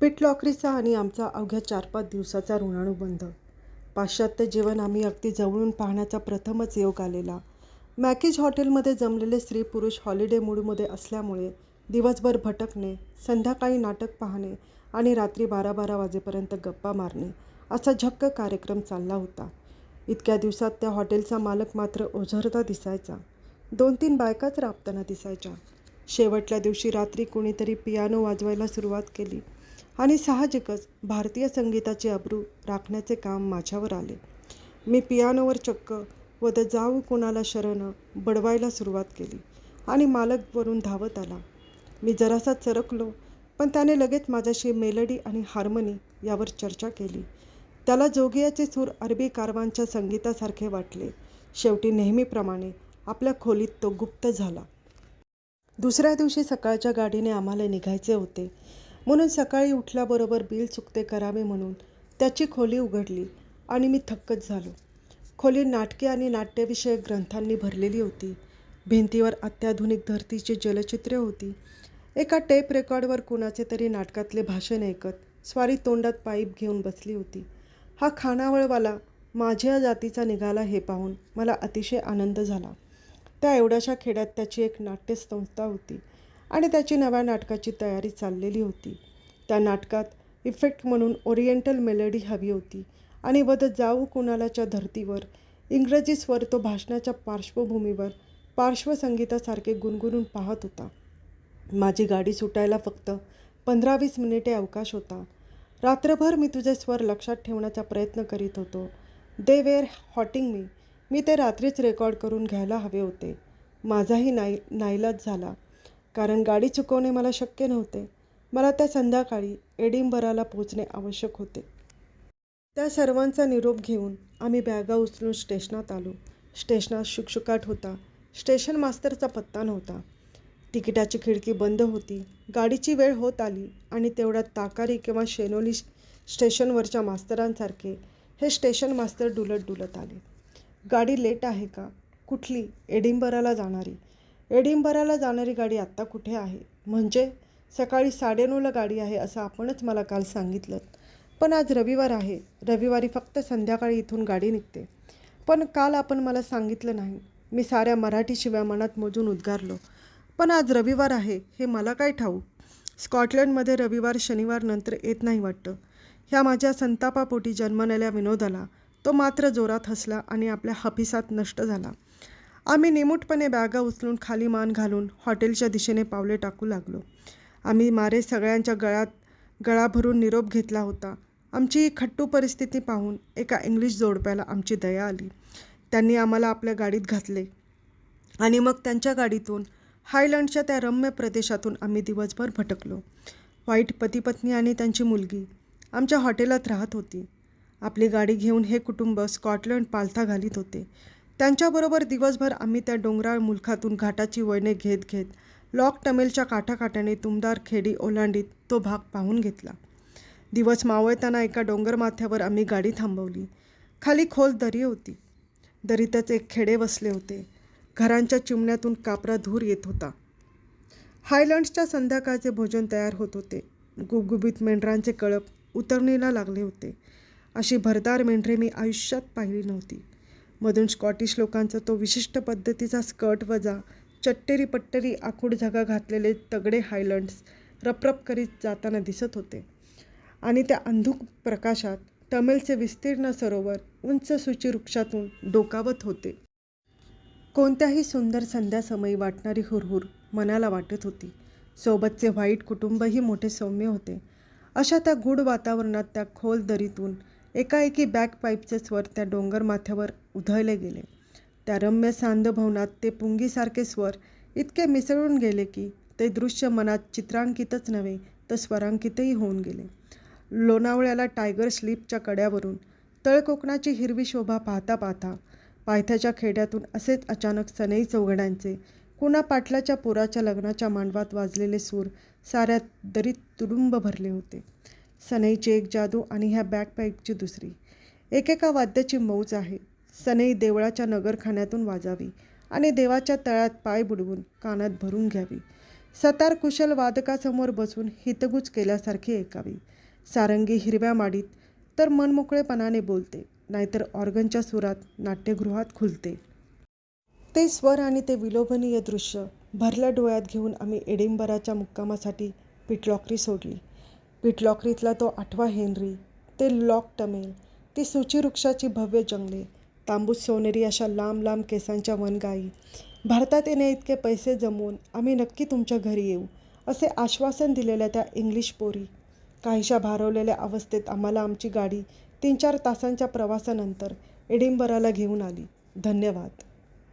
पिटलॉकरीचा आणि आमचा अवघ्या चार पाच दिवसाचा ऋणानुबंध पाश्चात्य जेवण आम्ही अगदी जवळून पाहण्याचा प्रथमच योग आलेला. मॅकेज हॉटेलमध्ये जमलेले स्त्री पुरुष हॉलिडे मूडमध्ये असल्यामुळे दिवसभर भटकणे संध्याकाळी नाटक पाहणे आणि रात्री बारा बारा वाजेपर्यंत गप्पा मारणे असा झक्क कार्यक्रम चालला होता. इतक्या दिवसात त्या हॉटेलचा मालक मात्र ओझरता दिसायचा. दोन तीन बायकाच राबताना दिसायच्या. शेवटल्या दिवशी रात्री कुणीतरी पियानो वाजवायला सुरुवात केली. आणि साहजिकच भारतीय संगीताची अब्रू राखण्याचे काम माझ्यावर आले. मी पियानोवर चक्क वद जाऊ कोणाला शरण बडवायला सुरुवात केली आणि मालक वरून धावत आला. मी जरासा चरकलो पण त्याने लगेच माझ्याशी मेलडी आणि हार्मनी यावर चर्चा केली. त्याला जोगियाचे सूर अरबी कारवांच्या संगीतासारखे वाटले. शेवटी नेहमीप्रमाणे आपल्या खोलीत तो गुप्त झाला. दुसऱ्या दिवशी सकाळच्या गाडीने आम्हाला निघायचे होते. म्हणून सकाळी उठल्याबरोबर बिल चुकते करावे म्हणून त्याची खोली उघडली आणि मी थक्कच झालो. खोली नाटके आणि नाट्यविषयक ग्रंथांनी भरलेली होती. भिंतीवर अत्याधुनिक धर्तीची जलचित्रे होती. एका टेप रेकॉर्डवर कुणाचे तरी नाटकातले भाषण ऐकत स्वारी तोंडात पाईप घेऊन बसली होती. हा खानावळवाला माझ्या जातीचा निघाला हे पाहून मला अतिशय आनंद झाला. त्या एवढ्याशा खेड्यात त्याची एक नाट्यसंस्था होती. आणि त्याची नव्या नाटकाची तयारी चाललेली होती. त्या नाटकात इफेक्ट म्हणून ओरिएंटल मेलडी हवी होती आणि वध जाऊ कुणालाच्या धर्तीवर इंग्रजी स्वर तो भाषणाच्या पार्श्वभूमीवर पार्श्वसंगीतासारखे गुणगुणून पाहत होता. माझी गाडी सुटायला फक्त पंधरा वीस मिनिटे अवकाश होता. रात्रभर मी तुझे स्वर लक्षात ठेवण्याचा प्रयत्न करीत होतो. दे वेअर हॉटिंग मी. मी ते रात्रीच रेकॉर्ड करून घ्यायला हवे होते. माझाही नाई नाईलाज झाला. कारण गाडी चुकवणे मला शक्य नव्हते. मला त्या संध्याकाळी एडिंबराला पोचणे आवश्यक होते. त्या सर्वांचा निरोप घेऊन आम्ही बॅगा उचलून स्टेशनात आलो. स्टेशनात शुकशुकाट होता. स्टेशन मास्तरचा पत्ता नव्हता. तिकिटाची खिडकी बंद होती. गाडीची वेळ होत आली आणि तेवढ्यात ताकारी किंवा शेनोली स्टेशनवरच्या मास्तरांसारखे हे स्टेशन मास्तर डुलत डुलत आले. गाडी लेट आहे का? कुठली? एडिंबराला जाणारी. एडिंबराला जाणारी गाडी आत्ता कुठे आहे? म्हणजे सकाळी साडेनऊला गाडी आहे असं आपणच मला काल सांगितलं. पण आज रविवार आहे. रविवारी फक्त संध्याकाळी इथून गाडी निघते. पण काल आपण मला सांगितलं नाही. मी साऱ्या मराठी शिव्या मनात मोजून उद्गारलो. पण आज रविवार आहे हे मला काय ठाऊक स्कॉटलंडमध्ये रविवार शनिवार नंतर येत नाही वाटतं. ह्या माझ्या संतापापोटी जन्मलेल्या विनोदाला तो मात्र जोरात हसला आणि आपल्या हफिसात नष्ट झाला. आम्ही निमूटपणे बॅगा उचलून खाली मान घालून हॉटेलच्या दिशेने पावले टाकू लागलो. आम्ही मारे सगळ्यांच्या गळ्यात गळा भरून निरोप घेतला होता. आमची खट्टू परिस्थिती पाहून एका इंग्लिश जोडप्याला आमची दया आली. त्यांनी आम्हाला आपल्या गाडीत घातले आणि मग त्यांच्या गाडीतून हायलंडच्या त्या रम्य प्रदेशातून आम्ही दिवसभर भटकलो. वाईट पतीपत्नी आणि त्यांची मुलगी आमच्या हॉटेलात राहत होती. आपली गाडी घेऊन हे कुटुंब स्कॉटलंड पालथा घालीत होते. त्यांच्याबरोबर दिवसभर आम्ही त्या डोंगराळ मुलखातून घाटाची वळणे घेत घेत लॉक टमेलच्या काठाकाठाने तुमदार खेडी ओलांडीत तो भाग पाहून घेतला. दिवस मावळताना एका डोंगरमाथ्यावर आम्ही गाडी थांबवली. खाली खोल दरी होती. दरीतच एक खेडे वसले होते. घरांच्या चिमण्यातून कापरा धूर येत होता. हायलंड्सच्या संध्याकाळचे भोजन तयार होत होते. गुबगुबीत मेंढरांचे कळप उतरणीला लागले होते. अशी भरदार मेंढरे मी आयुष्यात पाहिली नव्हती. मधून स्कॉटिश लोकांचा तो विशिष्ट पद्धतीचा स्कर्ट वजा चट्टेरी पट्टेरी आखूड झगा घातलेले तगडे हायलंड्स रपरप करीत जाताना दिसत होते. आणि त्या अंधुक प्रकाशात टमेलचे विस्तीर्ण सरोवर उंच सुची वृक्षातून डोकावत होते. कोणत्याही सुंदर संध्यासमयी वाटणारी हुरहुर मनाला वाटत होती. सोबतचे व्हाईट कुटुंबही मोठे सौम्य होते. अशा त्या गूढ वातावरणात त्या खोल दरीतून एकाएकी बॅकपाईपचे स्वर त्या डोंगर माथ्यावर उधळले गेले. त्या रम्य सांदभवनात ते पुंगीसारखे स्वर इतके मिसळून गेले की ते दृश्य मनात चित्रांकितच नव्हे तर स्वरांकितही होऊन गेले. लोणावळ्याला टायगर स्लीपच्या कड्यावरून तळकोकणाची हिरवी शोभा पाहता पाहता पायथ्याच्या खेड्यातून असेच अचानक सनई चौघड्यांचे कुणा पाटलाच्या पुराच्या लग्नाच्या मांडवात वाजलेले सूर साऱ्या दरीत तुडुंब भरले होते. सनईची एक जादू आणि ह्या बॅगपॅकची दुसरी. एकेका वाद्याची मौज आहे. सनई देवळाच्या नगरखान्यातून वाजावी आणि देवाच्या तळ्यात पाय बुडवून कानात भरून घ्यावी. सतार कुशल वादकासमोर बसून हितगुज केल्यासारखी ऐकावी. सारंगी हिरव्या माडीत तर मनमोकळेपणाने बोलते नाहीतर ऑर्गनच्या सुरात नाट्यगृहात खुलते. ते स्वर आणि ते विलोभनीय दृश्य भरल्या डोळ्यात घेऊन आम्ही एडिंबराच्या मुक्कामासाठी पिटलॉकरी सोडली. पिटलॉकरीतला तो आठवा हेनरी. ते लॉक टमेल. ती सूचीवृक्षाची भव्य जंगले. तांबूस सोनेरी अशा लांब लांब केसांच्या वनगाई. भारतात येणे इतके पैसे जमवून आम्ही नक्की तुमच्या घरी येऊ असे आश्वासन दिलेल्या त्या इंग्लिश पोरी. काहीशा भारवलेल्या अवस्थेत आम्हाला आमची गाडी तीन चार तासांच्या प्रवासानंतर एडिंबराला घेऊन आली. धन्यवाद.